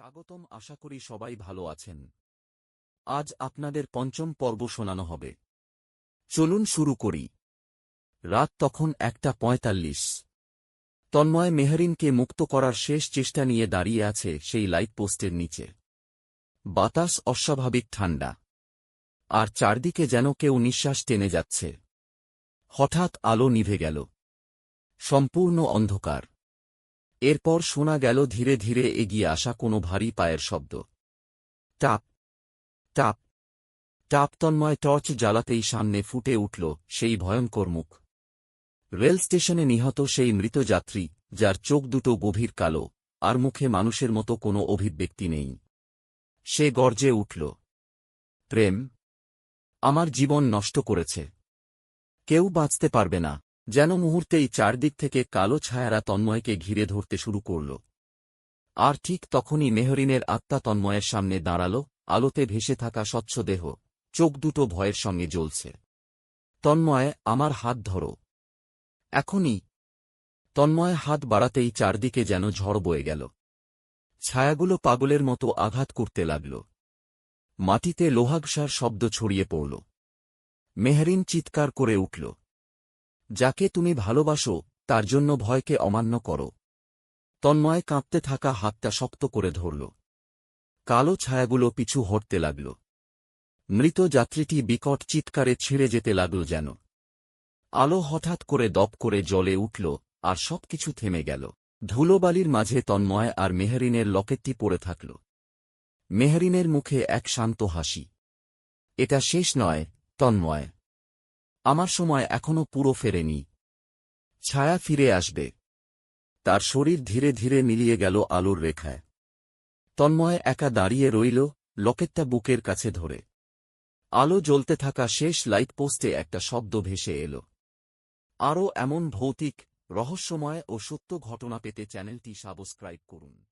স্বাগতম, আশা করি সবাই ভালো আছেন। আজ আপনাদের পঞ্চম পর্ব শোনানো হবে। চলুন শুরু করি। রাত তখন একটা পঁয়তাল্লিশ। তন্ময় মেহরিনকে মুক্ত করার শেষ চেষ্টা নিয়ে দাঁড়িয়ে আছে সেই লাইট পোস্টের নিচে। বাতাস অস্বাভাবিক ঠান্ডা। আর চারদিকে যেন কেউ নিঃশ্বাস টেনে যাচ্ছে। হঠাৎ আলো নিভে গেল। সম্পূর্ণ অন্ধকার। এরপর শোনা গেল ধীরে ধীরে এগিয়ে আসা কোনো ভারী পায়ের শব্দ। টাপ টাপ টাপ তন্ময় টর্চ জ্বালাতেই সামনে ফুটে উঠল সেই ভয়ঙ্কর মুখ। রেল স্টেশনে নিহত সেই মৃত যাত্রী, যার চোখ দুটো গভীর কালো, আর মুখে মানুষের মতো কোনো অভিব্যক্তি নেই। সে গর্জে উঠল, প্রেম, আমার জীবন নষ্ট করেছে। কেউ বাঁচতে পারবে না। যেন মুহূর্তেই চারদিক থেকে কালো ছায়ারা তন্ময়কে ঘিরে ধরতে শুরু করল। আর ঠিক তখনই মেহরিনের আত্মা তন্ময়ের সামনে দাঁড়াল, আলোতে ভেসে থাকা স্বচ্ছ দেহ, চোখ দুটো ভয়ের সঙ্গে জ্বলছে। তন্ময়, আমার হাত ধরো। এখনই। তন্ময় হাত বাড়াতেই চারদিকে যেন ঝড় বয়ে গেল। ছায়াগুলো পাগলের মতো আঘাত করতে লাগল। মাটিতে লোহাগসার শব্দ ছড়িয়ে পড়ল। মেহরিন চিৎকার করে উঠল। যাকে তুমি ভালোবাসো, তার জন্য ভয়কে অমান্য করো। তন্ময় কাঁপতে থাকা হাতটা শক্ত করে ধরল। কালো ছায়াগুলো পিছু হটতে লাগল। মৃত যাত্রীটি বিকট চিৎকারে ছিঁড়ে যেতে লাগল যেন। আলো হঠাৎ করে দপ করে জলে উঠল, আর সবকিছু থেমে গেল। ধুলোবালির মাঝে তন্ময় আর মেহরিনের লকেটটি পড়ে থাকল। মেহরিনের মুখে এক শান্ত হাসি। এটা শেষ নয়, তন্ময়। আমার সময় এখনও পুরো ফেরেনি। ছায়া ফিরে আসবে। তার শরীর ধীরে ধীরে মিলিয়ে গেল আলোর রেখায়। তন্ময় একা দাঁড়িয়ে রইল, লকেটটা বুকের কাছে ধরে। আলো জ্বলতে থাকা শেষ লাইট পোস্টে একটা শব্দ ভেসে এল। আরও এমন ভৌতিক, রহস্যময় ও সত্য ঘটনা পেতে চ্যানেলটি সাবস্ক্রাইব করুন।